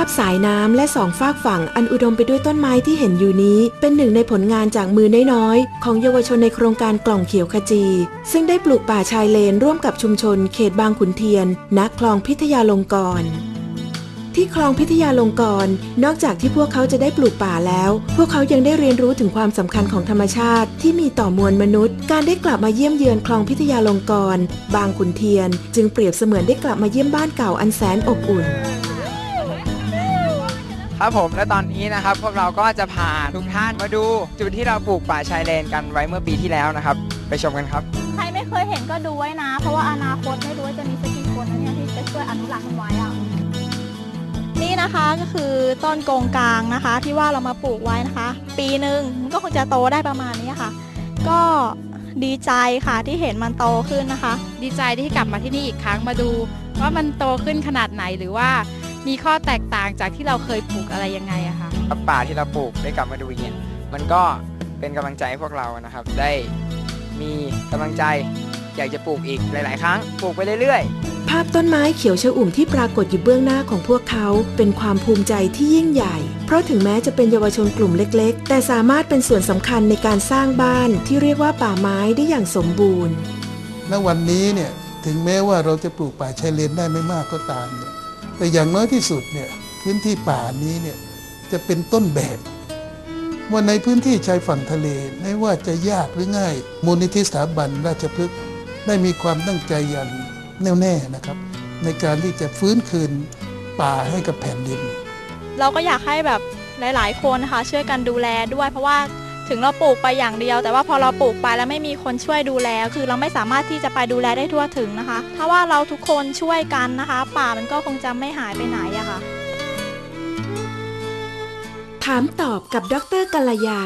าพสายน้ำและสองฝากฝั่งอันอุดมไปด้วยต้นไม้ที่เห็นอยู่นี้ เป็นหนึ่งในผลงานจากมือน้อยๆ ของเยาวชนในโครงการกล่องเขียวขจี ซึ่งได้ปลูกป่าชายเลนร่วมกับชุมชนเขตบางขุนเทียนณคลองพิทยาลงกรณ์ที่คลองพิทยาลงกรณ์นอกจากที่พวกเขาจะได้ปลูกป่าแล้ว พวกเขายังได้เรียนรู้ถึงความสำคัญของธรรมชาติ ที่มีต่อมวลมนุษย์ การได้กลับมาเยี่ยมเยือนคลองพิทยาลงกรณ์บางขุนเทียน จึงเปรียบเสมือนได้กลับมาเยี่ยมบ้านเก่าอันแสนอบอุ่น ครับผมและตอนนี้นะครับ พวกเราก็จะพาทุกท่านมาดู จุดที่เราปลูกป่าชายเลนกันไว้เมื่อปีที่แล้วนะครับ ไปชมกันครับ ใครไม่เคยเห็นก็ดูไว้นะ เพราะว่าอนาคตไม่รู้ว่าจะมีสักกี่คนนะเนี่ยที่จะช่วยอนุรักษ์มันไว้อะนี่นะคะก็คือต้นโกงกลางนะคะ ที่ว่าเรามาปลูกไว้นะคะ ปีหนึ่งมันก็คงจะโตได้ประมาณนี้ค่ะ ก็ดีใจค่ะที่เห็นมันโตขึ้นนะคะ ดีใจที่กลับมาที่นี่อีกครั้งมาดู ว่ามันโตขึ้นขนาดไหนหรือว่า มีข้อแตกต่างจากที่เราเคยปลูกอะไรยังไงอะคะป่าที่เราปลูกได้กลับมาดูอีกเนี่ยมันก็เป็นกำลังใจให้พวกเรานะครับ ได้มีกำลังใจอยากจะปลูกอีกหลาย ๆ ครั้งปลูกไปเรื่อยๆ ภาพต้นไม้เขียวชอุ่มที่ปรากฏอยู่เบื้องหน้าของพวกเขา เป็นความภูมิใจที่ยิ่งใหญ่ เพราะถึงแม้จะเป็นเยาวชนกลุ่มเล็ก ๆ แต่สามารถเป็นส่วนสำคัญในการสร้างบ้านที่เรียกว่าป่าไม้ได้อย่างสมบูรณ์ณวันนี้เนี่ยถึงแม้ว่าเราจะปลูกป่าชายเลนได้ไม่มากก็ตามเนี่ย แต่อย่างน้อยที่สุดเนี่ยพื้นที่ป่านี้เนี่ยจะเป็นต้นแบบว่าในพื้นที่ชายฝั่งทะเลไม่ว่าจะยากหรือง่าย มูลนิธิสถาบันราชพฤกษ์ได้มีความตั้งใจอย่างแน่วแน่นะครับ ในการที่จะฟื้นคืนป่าให้กับแผ่นดิน เราก็อยากให้แบบหลาย ๆ คนนะคะช่วยกันดูแลด้วยเพราะว่า ถึงเราปลูกไปอย่างเดียว แต่ว่าพอเราปลูกไปแล้วไม่มีคนช่วยดูแล คือเราไม่สามารถที่จะไปดูแลได้ทั่วถึงนะคะ ถ้าว่าเราทุกคนช่วยกันนะคะ ป่ามันก็คงจะไม่หายไปไหนอะค่ะ ถามตอบกับดรกัลยา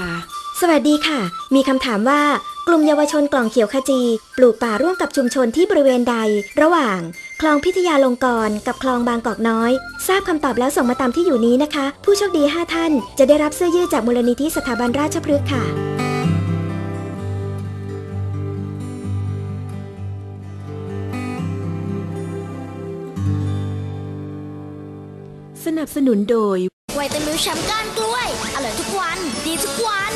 สวัสดีค่ะ มีคำถามว่า กลุ่มเยาวชนกล่องเขียวขจี ปลูกป่าร่วมกับชุมชนที่บริเวณใด ระหว่าง คลองพิทยาลงกรณ์กับคลองบางกอกน้อย ทราบคำตอบแล้วส่งมาตามที่อยู่นี้นะคะ ผู้โชคดี 5 ท่าน จะได้รับเสื้อยืดจากมูลนิธิสถาบันราชพฤกษ์ค่ะ สนับสนุนโดยไวตามิลแชมป์ก้านกล้วย อร่อยทุกวัน ดีทุกวัน